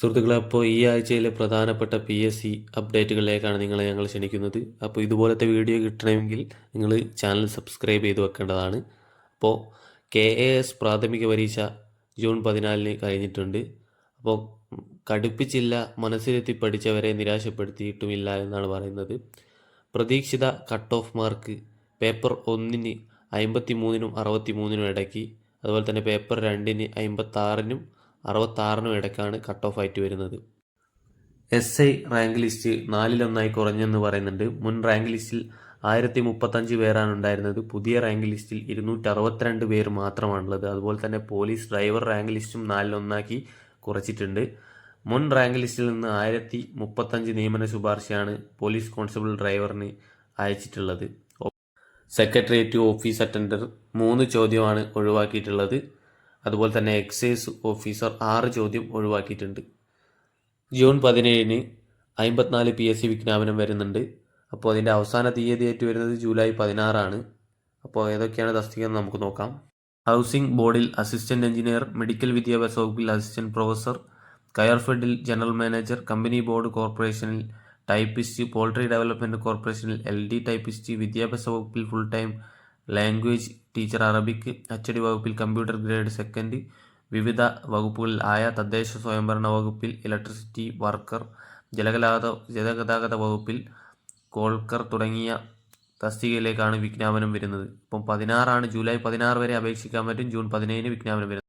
സുഹൃത്തുക്കളെ അപ്പോൾ ഈ ആഴ്ചയിലെ പ്രധാനപ്പെട്ട പി എസ് സി അപ്ഡേറ്റുകളിലേക്കാണ് നിങ്ങളെ ഞങ്ങൾ ക്ഷണിക്കുന്നത്. അപ്പോൾ ഇതുപോലത്തെ വീഡിയോ കിട്ടണമെങ്കിൽ നിങ്ങൾ ചാനൽ സബ്സ്ക്രൈബ് ചെയ്ത് വെക്കേണ്ടതാണ്. അപ്പോൾ കെ എ എസ് പ്രാഥമിക പരീക്ഷ ജൂൺ പതിനാലിന് കഴിഞ്ഞിട്ടുണ്ട്. അപ്പോൾ കടുപ്പിച്ചില്ല മനസ്സിലെത്തി പഠിച്ചവരെ നിരാശപ്പെടുത്തിയിട്ടുമില്ല എന്നാണ് പറയുന്നത്. പ്രതീക്ഷിത കട്ട് ഓഫ് മാർക്ക് പേപ്പർ ഒന്നിന് അമ്പത്തി മൂന്നിനും അറുപത്തി മൂന്നിനും ഇടയ്ക്ക് അതുപോലെ തന്നെ പേപ്പർ രണ്ടിന് അമ്പത്താറിനും അറുപത്താറിനും ഇടയ്ക്കാണ് കട്ട് ഓഫ് ആയിട്ട് വരുന്നത്. എസ് ഐ റാങ്ക് ലിസ്റ്റ് നാലിലൊന്നായി കുറഞ്ഞെന്ന് പറയുന്നുണ്ട്. മുൻ റാങ്ക് ലിസ്റ്റിൽ ആയിരത്തി മുപ്പത്തഞ്ച് പേരാണ് ഉണ്ടായിരുന്നത്. പുതിയ റാങ്ക് ലിസ്റ്റിൽ ഇരുന്നൂറ്റി അറുപത്തിരണ്ട് പേര് മാത്രമാണുള്ളത്. അതുപോലെ തന്നെ പോലീസ് ഡ്രൈവർ റാങ്ക് ലിസ്റ്റും നാലിലൊന്നാക്കി കുറച്ചിട്ടുണ്ട്. മുൻ റാങ്ക് ലിസ്റ്റിൽ നിന്ന് ആയിരത്തി മുപ്പത്തഞ്ച് നിയമന ശുപാർശയാണ് പോലീസ് കോൺസ്റ്റബിൾ ഡ്രൈവറിന് അയച്ചിട്ടുള്ളത്. സെക്രട്ടേറിയറ്റ് ഓഫീസ് അറ്റൻഡർ മൂന്ന് ചോദ്യമാണ് ഒഴിവാക്കിയിട്ടുള്ളത്. അതുപോലെ തന്നെ എക്സൈസ് ഓഫീസർ ആറ് ചോദ്യം ഒഴിവാക്കിയിട്ടുണ്ട്. ജൂൺ പതിനേഴിന് അമ്പത്തിനാല് പി എസ് സി വിജ്ഞാപനം വരുന്നുണ്ട്. അപ്പോൾ അതിന്റെ അവസാന തീയതിയായിട്ട് വരുന്നത് ജൂലൈ പതിനാറാണ്. അപ്പോൾ ഏതൊക്കെയാണ് തസ്തിക എന്ന് നമുക്ക് നോക്കാം. ഹൗസിംഗ് ബോർഡിൽ അസിസ്റ്റന്റ് എഞ്ചിനീയർ മെഡിക്കൽ വിദ്യാഭ്യാസ വകുപ്പിൽ അസിസ്റ്റന്റ് പ്രൊഫസർ കയർഫെഡിൽ ജനറൽ മാനേജർ കമ്പനി ബോർഡ് കോർപ്പറേഷനിൽ ടൈപ്പിസ്റ്റ് പോൾട്രി ഡെവലപ്മെന്റ് കോർപ്പറേഷനിൽ എൽ ഡി ടൈപ്പിസ്റ്റ് വിദ്യാഭ്യാസ വകുപ്പിൽ full time language teacher Arabic അച്ചടി വകുപ്പിൽ കമ്പ്യൂട്ടർ ഗ്രേഡ് സെക്കൻഡ് വിവിധ വകുപ്പുകളിൽ ആയ തദ്ദേശ സ്വയംഭരണ വകുപ്പിൽ ഇലക്ട്രിസിറ്റി വർക്കർ ജലഗതാഗത ജലഗതാഗത വകുപ്പിൽ കോൾക്കർ തുടങ്ങിയ തസ്തികയിലേക്കാണ് വിജ്ഞാപനം വരുന്നത്. ഇപ്പം പതിനാറാണ് ജൂലൈ പതിനാറ് വരെ അപേക്ഷിക്കാൻ പറ്റും ജൂൺ പതിനേഴിന് വിജ്ഞാപനം വരുന്നത്.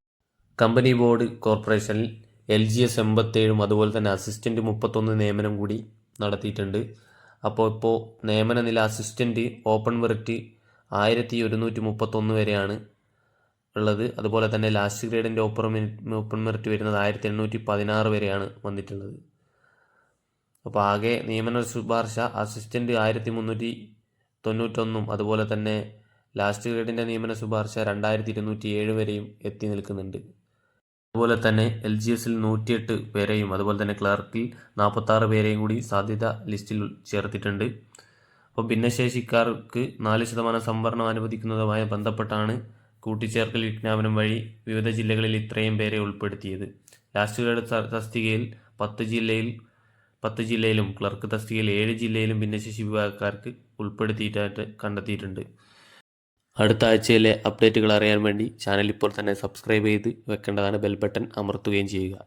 കമ്പനി ബോർഡ് കോർപ്പറേഷനിൽ എൽ ജി എസ് എൺപത്തേഴും അതുപോലെ തന്നെ അസിസ്റ്റന്റ് മുപ്പത്തൊന്ന് നിയമനം കൂടി നടത്തിയിട്ടുണ്ട്. അപ്പോൾ ഇപ്പോൾ നിയമന നില അസിസ്റ്റന്റ് ഓപ്പൺ മെറിറ്റ് ആയിരത്തി ഒരുന്നൂറ്റി മുപ്പത്തൊന്ന് വരെയാണ് ഉള്ളത്. അതുപോലെ തന്നെ ലാസ്റ്റ് ഗ്രേഡിന്റെ ഓപ്പർ മെറിറ്റ് ഓപ്പൺ മെറിറ്റ് വരുന്നത് ആയിരത്തി എണ്ണൂറ്റി പതിനാറ് വരെയാണ് വന്നിട്ടുള്ളത്. അപ്പോൾ ആകെ നിയമന ശുപാർശ അസിസ്റ്റന്റ് ആയിരത്തി മുന്നൂറ്റി തൊണ്ണൂറ്റൊന്നും അതുപോലെ തന്നെ ലാസ്റ്റ് ഗ്രേഡിന്റെ നിയമന ശുപാർശ രണ്ടായിരത്തി ഇരുന്നൂറ്റി ഏഴ് വരെയും എത്തി നിൽക്കുന്നുണ്ട്. അതുപോലെ തന്നെ എൽ ജി എസിൽ നൂറ്റിയെട്ട് പേരെയും അതുപോലെ തന്നെ ക്ലർക്കിൽ നാൽപ്പത്താറ് പേരെയും കൂടി സാധ്യത ലിസ്റ്റിൽ ചേർത്തിട്ടുണ്ട്. അപ്പോൾ ഭിന്നശേഷിക്കാർക്ക് നാല് ശതമാനം സംവരണം അനുവദിക്കുന്നതുമായി ബന്ധപ്പെട്ടാണ് കൂട്ടിച്ചേർക്കൽ വിജ്ഞാപനം വഴി വിവിധ ജില്ലകളിൽ ഇത്രയും പേരെ ഉൾപ്പെടുത്തിയത്. ലാസ്റ്റ് ഗ്രേഡ് ത- തസ്തികയിൽ പത്ത് ജില്ലയിൽ പത്ത് ജില്ലയിലും ക്ലർക്ക് തസ്തികയിൽ ഏഴ് ജില്ലയിലും ഭിന്നശേഷി വിഭാഗക്കാർക്ക് ഉൾപ്പെടുത്തിയിട്ടായിട്ട് കണ്ടെത്തിയിട്ടുണ്ട്. അടുത്ത ആഴ്ചയിലെ അപ്ഡേറ്റുകൾ അറിയാൻ വേണ്ടി ചാനൽ ഇപ്പോൾ തന്നെ സബ്സ്ക്രൈബ് ചെയ്ത് വെക്കേണ്ടതാണ് ബെൽ ബട്ടൺ അമർത്തുകയും ചെയ്യുക.